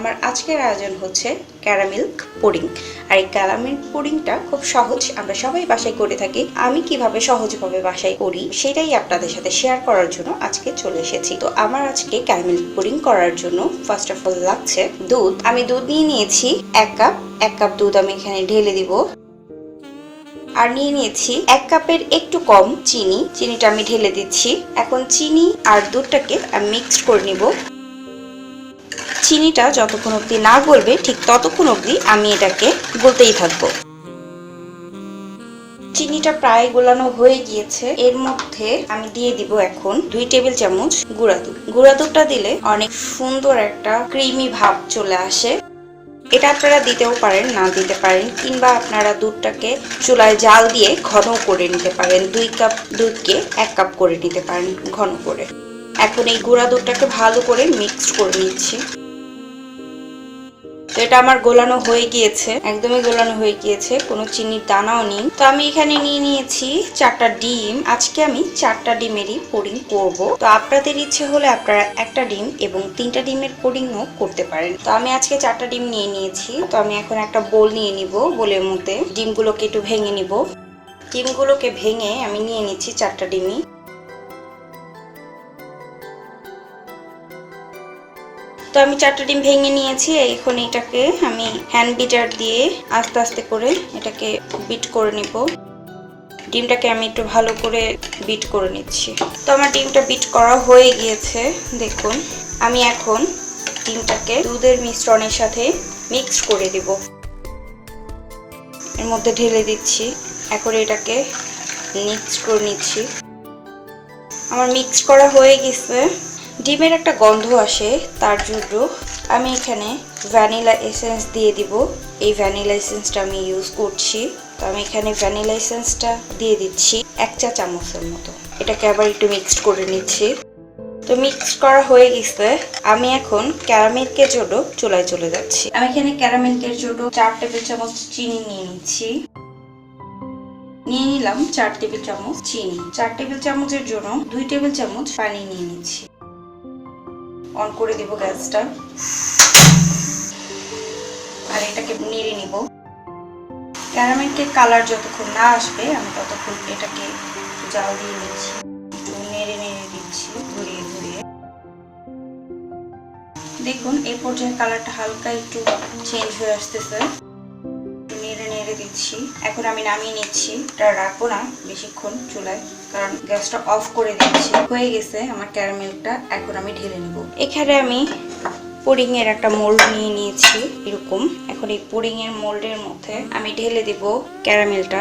আমার আজকের আয়োজন হচ্ছে ক্যারামিল্ক পুডিং। আর এই ক্যারামিল্ক পুডিংটা খুব সহজ আমরা সবাই বাসায় করে থাকি। আমি কীভাবে সহজভাবে বাসায় করি সেটাই আপনাদের সাথে শেয়ার করার জন্য আজকে চলে এসেছি। তো আমার আজকে ক্যারামিল্ক পুডিং করার জন্য ফার্স্ট অফ অল লাগছে দুধ। আমি দুধ নিয়ে নিয়েছি এক কাপ। এক কাপ দুধ আমি এখানে ঢেলে দিব। আর নিয়ে নিয়েছি এক কাপের একটু কম চিনি। চিনিটা আমি ঢেলে দিচ্ছি। এখন চিনি আর দুধটাকে আমি মিক্সড করে নিব। চিনিটা যতক্ষণ অবধি না গলবে, ঠিক ততক্ষণ অবধি আমি এটাকে গলতেই থাকব। চিনিটা প্রায় গোলানো হয়ে গিয়েছে। এর মধ্যে আমি দিয়ে দিব এখন দুই টেবিল চামচ গুঁড়া দুধ। গুঁড়া দুধটা দিলে অনেক সুন্দর একটা ক্রিমি ভাব চলে আসে। এটা আপনারা দিতেও পারেন, না দিতে পারেন, কিংবা আপনারা দুধটাকে চুলায় জাল দিয়ে ঘন করে নিতে পারেন। দুই কাপ দুধকে এক কাপ করে নিতে পারেন ঘন করে। এখন এই গুঁড়া দুধটাকে ভালো করে মিক্সড করে নিচ্ছি। তো এটা আমার গোলানো হয়ে গিয়েছে, একদমই গোলানো হয়ে গিয়েছে, কোনো চিনির দানাও নেই। তো আমি এখানে নিয়ে নিয়েছি চারটা ডিম, আজকে আমি চারটা ডিমেরই পুডিং করব। তো আপনাদের ইচ্ছে হলে আপনারা একটা ডিম এবং তিনটা ডিমের পুডিংও করতে পারেন। তো আমি আজকে চারটা ডিম নিয়ে নিয়েছি, তো আমি এখন একটা বোল নিয়ে নিব বোলের মধ্যে। ডিমগুলোকে একটু ভেঙে নিব। ডিমগুলোকে ভেঙে আমি নিয়ে নিচ্ছি চারটা ডিমই। তো আমি চারটা ডিম ভেঙে নিয়েছি, এখন এটাকে আমি হ্যান্ড বিটার দিয়ে আস্তে আস্তে করে এটাকে বিট করে নিব। ডিমটাকে আমি একটু ভালো করে বিট করে নিচ্ছি। তো আমার ডিমটা বিট করা হয়ে গিয়েছে, দেখুন। আমি এখন ডিমটাকে দুধের মিশ্রণের সাথে মিক্স করে দিব। এর মধ্যে ঢেলে দিচ্ছি, এখন এটাকে মিক্স করে নিচ্ছি। আমার মিক্স করা হয়ে গেছে ডিমের একটা গন্ধ আসে, তার জন্য আমি এখানে ভ্যানিলা এসেন্স দিয়ে দিব। এই ভ্যানিলা এসেন্সটা আমি ইউজ করছি। তো আমি এখানে ভ্যানিলা এসেন্সটা দিয়ে দিচ্ছি এক চা চামচের মতো। এটাকে আবার একটু মিক্সড করে নিচ্ছি। তো মিক্স করা হয়ে গেছে। আমি এখন ক্যারামেলকের জন্য চুলায় চলে যাচ্ছি। আমি এখানে ক্যারামেলকের জন্য চার টেবিল চামচ চিনি নিয়ে নিচ্ছি। নিয়ে নিলাম চার টেবিল চামচ চিনি। চার টেবিল চামচের জন্য দুই টেবিল চামচ পানি নিয়ে নিচ্ছি। অন করে দিব গ্যাসটা। আর এটাকে নেড়ে নিব। ক্যারামেলকে কালার যতক্ষণ না আসবে, আমি ততক্ষণ এটাকে জাল দিয়ে নিচ্ছি। একটু নেড়ে নেড়ে দিচ্ছি ঘুরিয়ে ঘুরিয়ে দেখুন এই পর্যায়ে কালারটা হালকা একটু চেঞ্জ হয়ে আসতেছে। দিচ্ছি। এখন আমি নামিয়ে নিচ্ছি। এটা রাখব না বেশিক্ষণ চুলায়, কারণ গ্যাসটা অফ করে দিচ্ছি। হয়ে গেছে আমার ক্যারামেলটা, এখন আমি ঢেলে নিব। এখানে আমি পুডিং এর একটা মোল্ড নিয়ে নিয়েছি, এরকম। এখন এই পুডিং এর মোল্ডের মধ্যে আমি ঢেলে দিব ক্যারামেলটা।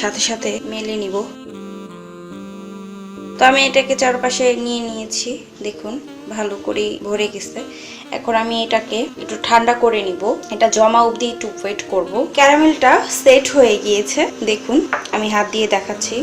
সাথে সাথে মেলে নিব। তো আমি এটাকে চারপাশে নিয়ে নিয়েছি, দেখুন, ভালো করে ভরে গেছে। এখন আমি এটাকে একটু ঠান্ডা করে নিব। এটা জমা অবধি একটু ওয়েট করব। ক্যারামেলটা সেট হয়ে গিয়েছে, দেখুন, আমি হাত দিয়ে দেখাচ্ছি।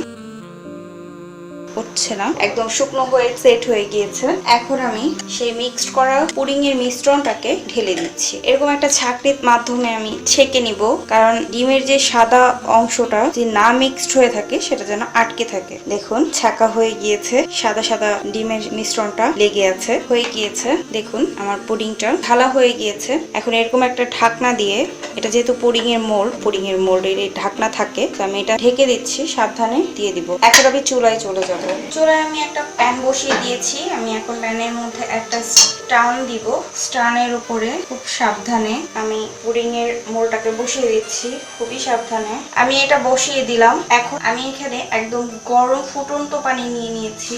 হচ্ছে না একদম শুকনো হয়ে সেট হয়ে গিয়েছে। এখন আমি সেই মিক্সড করা পুডিং এর মিশ্রণটাকে ঢেলে দিচ্ছি। এরকম একটা ছাকরির মাধ্যমে আমি ছেঁকে নিব, কারণ ডিমের যে সাদা অংশটা যে না মিক্সড হয়ে থাকে, সেটা যেন আটকে থাকে। দেখুন, ছাকা হয়ে গিয়েছে। সাদা সাদা ডিমের মিশ্রণটা লেগে আছে, হয়ে গিয়েছে। দেখুন, আমার পুডিংটা ঢালা হয়ে গিয়েছে। এখন এরকম একটা ঢাকনা দিয়ে এটা যেহেতু পুডিং এর মোল্ড এর মোল্ডের এই ঢাকনা থাকে, তো আমি এটা ঢেকে দিচ্ছি, সাবধানে দিয়ে দিব। আমি চুলায় চলে যাব। চুলায় আমি একটা প্যান বসিয়ে দিয়েছি। আমি এখন প্যানের মধ্যে একটা স্টান দিব। স্টানের উপরে খুব সাবধানে আমি পুডিং এর মোলটাকে বসিয়ে দিচ্ছি, খুবই সাবধানে। আমি এটা বসিয়ে দিলাম। এখন আমি এখানে একদম গরম ফুটন্ত পানি নিয়ে নিয়েছি।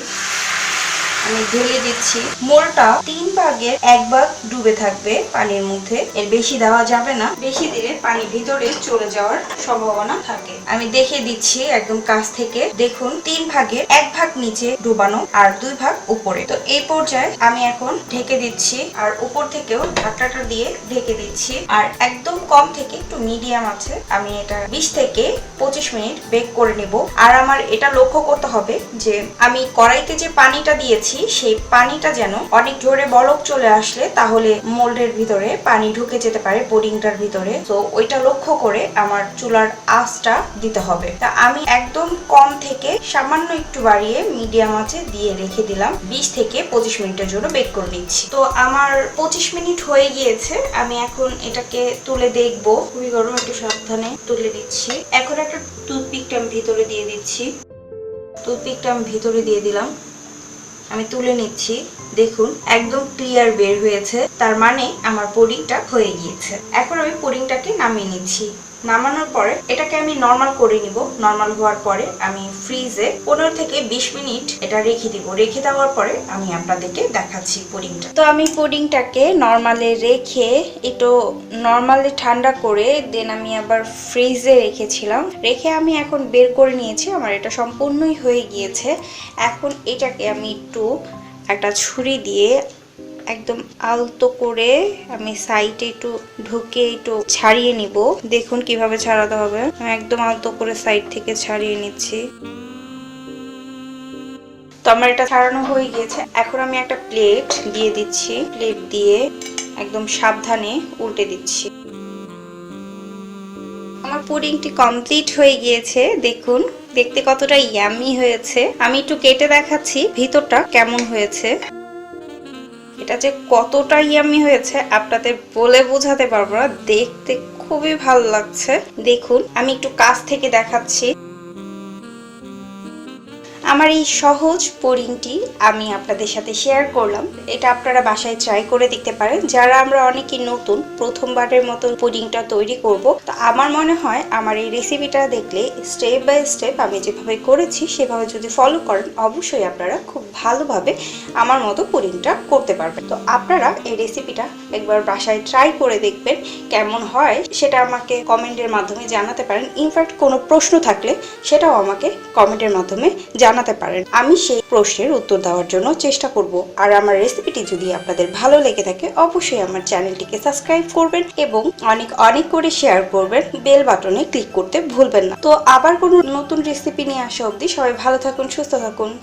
আমি ঢেলে দিচ্ছি। মোলটা তিন ভাগের এক ভাগ ডুবে থাকবে পানির মধ্যে। এর বেশি দেওয়া যাবে না। বেশি দিলে পানি ভিতরে চলে যাওয়ার সম্ভাবনা থাকে। আমি দেখে দিচ্ছি একদম কাছ থেকে। দেখুন, তিন ভাগের এক ভাগ নিচে ডুবানো আর দুই ভাগ উপরে। তো এই পর্যায়ে আমি এখন ঢেকে দিচ্ছি আর উপর থেকেও ঢাকনাটা দিয়ে ঢেকে দিচ্ছি। আর একদম কম থেকে একটু মিডিয়াম আছে। আমি এটা বিশ থেকে পঁচিশ মিনিট বেক করে নেব। আর আমার এটা লক্ষ্য করতে হবে যে আমি কড়াইতে যে পানিটা দিয়েছি দিচ্ছি সেই পানিটা যেন অনেক জোরে বলক চলে আসলে তাহলে মোল্ডের ভিতরে পানি ঢুকে যেতে পারে পুডিংটার ভিতরে। তো ওইটা লক্ষ্য করে আমার চুলার আঁচটা দিতে হবে। তা আমি একদম কম থেকে সামান্য একটু বাড়িয়ে মিডিয়াম আঁচে দিয়ে রেখে দিলাম। বিশ থেকে পঁচিশ মিনিটের জন্য বেক করে নিচ্ছি তো আমার পঁচিশ মিনিট হয়ে গিয়েছে। আমি এখন এটাকে তুলে দেখব। খুবই গরম, একটু সাবধানে তুলে দিচ্ছি এখন একটা টুথপিকটা আমি ভিতরে দিয়ে দিচ্ছি। টুথপিকটা আমি ভিতরে দিয়ে দিলাম। আমি তুলে নিচ্ছি। দেখুন, একদম ক্লিয়ার বের হয়েছে। তার মানে আমার পুডিংটা হয়ে গিয়েছে। এখন আমি পুডিংটাকে নামিয়ে নিচ্ছি। নামানোর পরে এটাকে আমি নর্মাল করে নিব। নর্মাল হওয়ার পরে আমি ফ্রিজে পনেরো থেকে বিশ মিনিট এটা রেখে দিব। রেখে দেওয়ার পরে আমি আপনাদেরকে দেখাচ্ছি পুডিংটা তো আমি পুডিংটাকে নর্মালে রেখে একটু নর্মালি ঠান্ডা করে দেন আমি আবার ফ্রিজে রেখেছিলাম। রেখে আমি এখন বের করে নিয়েছি। আমার এটা সম্পূর্ণই হয়ে গিয়েছে। এখন এটাকে আমি একটু একটা ছুরি দিয়ে একদম আলতো করে আমি সাইডে একটু ঢুকে একটু ছাড়িয়ে নিব। দেখুন কীভাবে ছাড়াতে হবে। আমি একদম আলতো করে সাইড থেকে ছাড়িয়ে নিচ্ছি। তো আমার এটা ছাড়ানো হয়ে গিয়েছে। এখন আমি একটা প্লেট দিয়ে দিচ্ছি। প্লেট দিয়ে একদম সাবধানে উল্টে দিচ্ছি। আমার পুডিংটি কমপ্লিট হয়ে গিয়েছে। দেখুন, দেখতে কতটা ইয়ামি হয়েছে। আমি একটু কেটে দেখাচ্ছি ভিতরটা কেমন হয়েছে। এটা যে কতটা ইয়ামি হয়েছে, আপনাদের বলে বোঝাতে পারব না। দেখতে খুবই ভালো লাগছে। দেখুন, আমি একটু কাছ থেকে দেখাচ্ছি। আমার এই সহজ পুডিংটি আমি আপনাদের সাথে শেয়ার করলাম। এটা আপনারা বাসায় ট্রাই করে দেখতে পারেন। যারা আমরা অনেকেই নতুন, প্রথমবারের মতন পুডিংটা তৈরি করব, তো আমার মনে হয় আমার এই রেসিপিটা দেখলে স্টেপ বাই স্টেপ আমি যেভাবে করেছি, সেভাবে যদি ফলো করেন, অবশ্যই আপনারা খুব ভালোভাবে আমার মতো পুডিংটা করতে পারবেন। তো আপনারা এই রেসিপিটা একবার বাসায় ট্রাই করে দেখবেন, কেমন হয়, সেটা আমাকে কমেন্টের মাধ্যমে জানাতে পারেন। ইনফ্যাক্ট কোনো প্রশ্ন থাকলে সেটাও আমাকে কমেন্টের মাধ্যমে জানাতে পারেন। আমি সেই প্রশ্নের উত্তর দেওয়ার জন্য চেষ্টা করব। আর আমার রেসিপিটি যদি আপনাদের ভালো লেগে থাকে, অবশ্যই আমার চ্যানেলটিকে সাবস্ক্রাইব করবেন এবং অনেক অনেক করে শেয়ার করবেন। বেল বাটনে ক্লিক করতে ভুলবেন না। তো আবার কোনো নতুন রেসিপি নিয়ে আসা অবধি সবাই ভালো থাকুন, সুস্থ থাকুন।